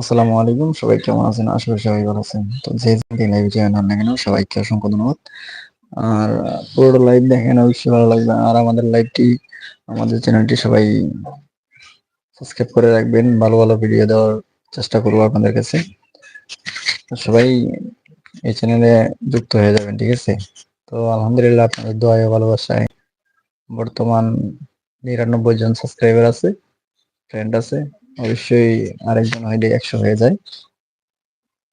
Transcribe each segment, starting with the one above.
আসসালামু আলাইকুম। সবাই কেমন আছেন? আশা করি সবাই ভালো আছেন। তো যে যেখানে লাইভ জয়েন হন না কেন, সবাইকে অসংখ্য ধন্যবাদ। আর পুরো লাইভ দেখেন, অবশ্যই ভালো লাগবে। আর আমাদের লাইভটি আমাদের চ্যানেলটি সবাই সাবস্ক্রাইব করে রাখবেন। ভালো ভালো ভিডিও দেওয়ার চেষ্টা করব আপনাদের কাছে। সবাই এই চ্যানেলে যুক্ত হয়ে যাবেন, ঠিক আছে? তো আলহামদুলিল্লাহ আপনাদের দোয়ায় ভালোবাসায় বর্তমান নিরানব্বই জন সাবস্ক্রাইবার আছে ফ্রেন্ড আছে। অবশ্যই আরেকজন হইলে একশো হয়ে যায়।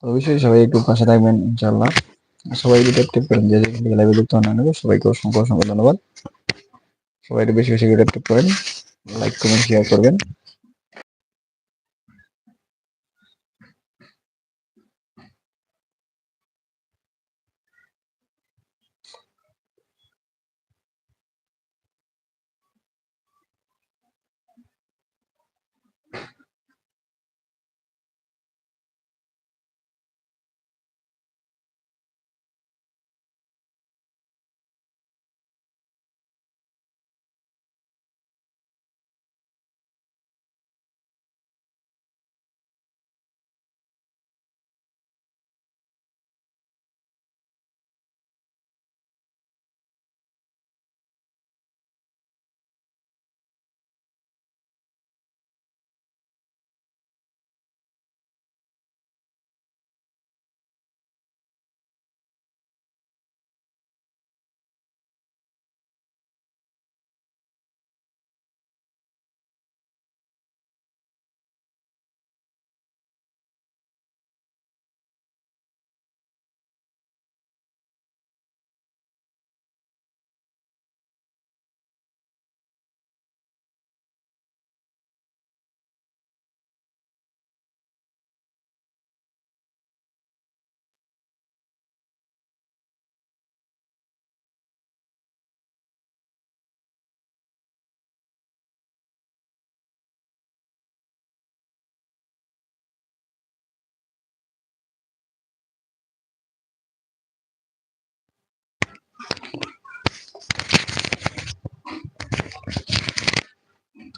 অবশ্যই সবাই একটু পাশে থাকবেন ইনশাল্লাহ সবাই ট্যাপ করেন যে যেখান লাইভে যুক্ত হন সবাইকে অসংখ্য অসংখ্য ধন্যবাদ। সবাই একটু বেশি বেশি ট্যাপ করেন লাইক কমেন্ট শেয়ার করবেন।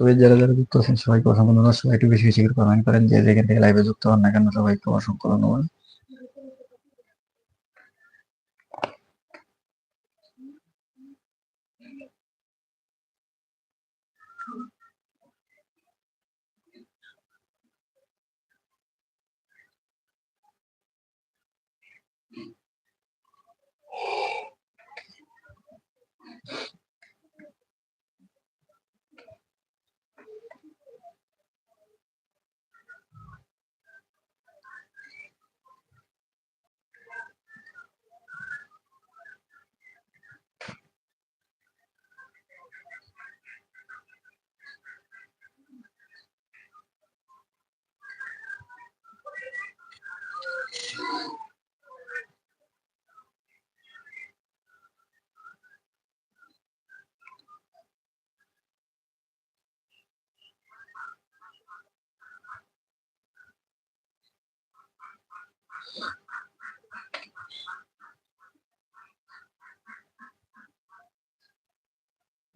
তবে যারা যারা যুক্ত আছেন, সবাইকে অসংখ্য ধন্যবাদ। সবাই একটু বেশি বেশি করে কমেন্ট করেন যে যেখান থেকে লাইভে যুক্ত হন না কেন, সবাইকে অসংখ্য ধন্যবাদ।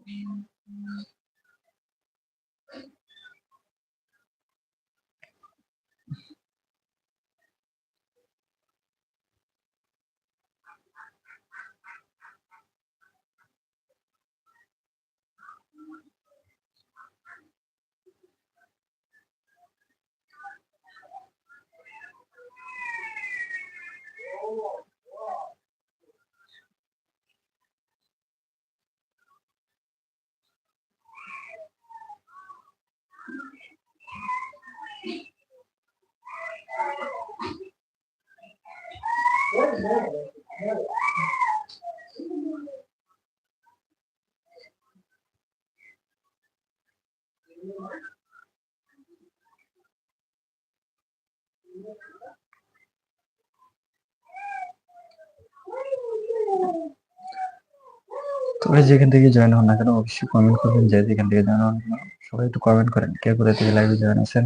嗯 তবে যেখান থেকে জয়েন হন না কেন, অবশ্যই কমেন্ট করবেন, যে যেখান থেকে জয়েন হন সবাই একটু কমেন্ট করেন, কে কোথা থেকে লাইভে জয়েন আছেন।